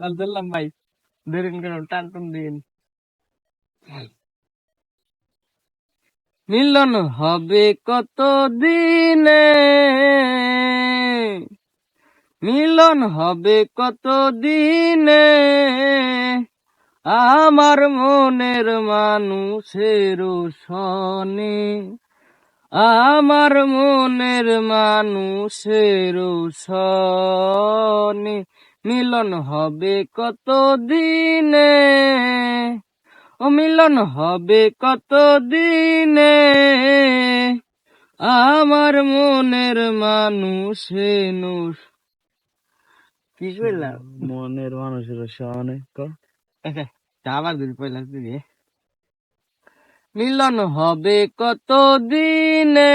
তাহলে ধরলাম মিলন হবে কত দিনে মিলন হবে কত দিনে আমার মনের মানুষের সনে আমার মনের মানুষের সনে মিলন হবে কত দিনে ও মিলন হবে কত দিনে আমার মনের মানুষের কি করলাম মনের মানুষের আবার পয়লা দিদি মিলন হবে কত দিনে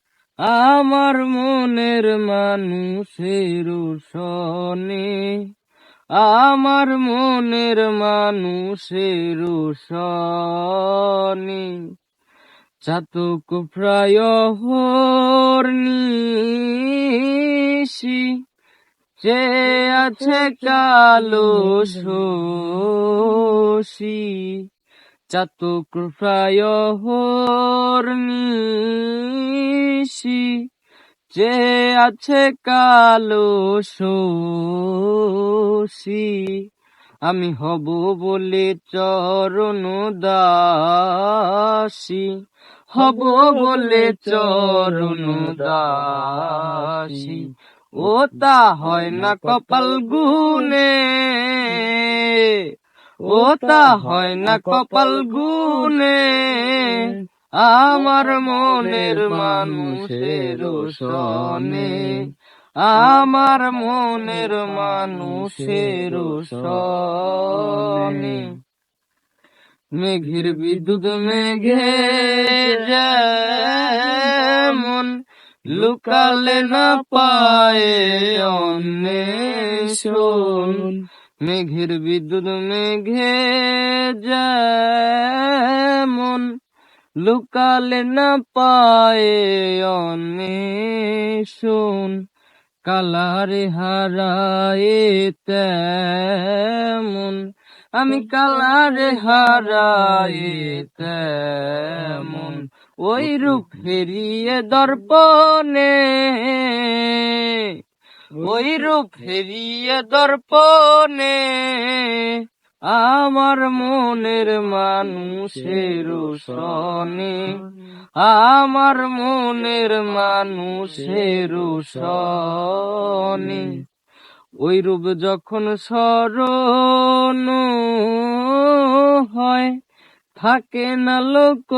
আমার মনের মানুষের সনে আমার মনের মানুষের সনে চাতক প্রায় হর্নিশি যে আছে কালো শোষী চাতক প্রায় হর্নিশি যে আছে কালো শোষী আমি হব বলে চরণ দাসী, হব বলে চরণ দাসী। ও তা হয় না কপাল গুনে ও তা হয় না কপাল গুনে আমার মনের মানুষের সনে আমার মনের মানুষের সনে মেঘের বিদ্যুৎ মেঘে যেমন লুকালে না পায়ে অন্বেষণ মেঘের বিদ্যুৎ মেঘে যেমন লুকালে না পায়ে অন্বেষণ, কালারে হারায়ে তেমন। আমি কালারে হারায়ে তেমন, ওই রূপ ফেরিয়ে দর্পণে রূপ ফেরিয়ে দর্পণে আমার মনের মানুষের সনে আমার মনের মানুষের সনে ওই রূপ যখন স্মরণ হয়, থাকে না লোক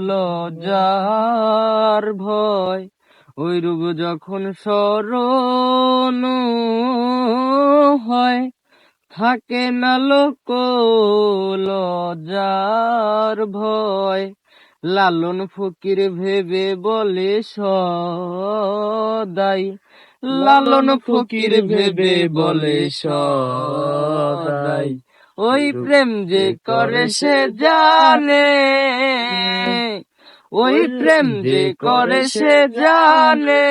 লজার ভয়। ওই রূপ যখন স্মরণ হয়, থাকে না লোক লজার ভয়। লালন ফকির ভেবে বলে সদাই। লালন ফকির ভেবে বলে সদাই। ওই প্রেম যে করে সে জানে ওই প্রেম যে করে সে জানে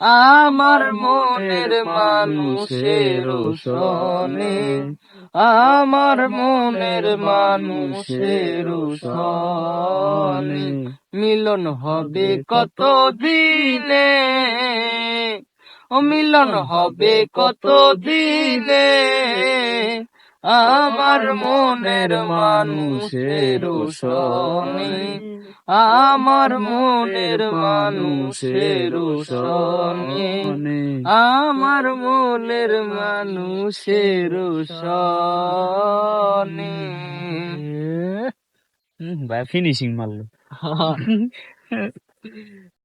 আমার মনের মানুষের সনে আমার মনের মানুষের সনে মিলন হবে কত দিনে? ও মিলন হবে কত দিনে আমার মনের মানুষের সনে আমার মনের মানুষের সনে আমার মনের মানুষের সনে ভাই ফিনিশিং মারলো।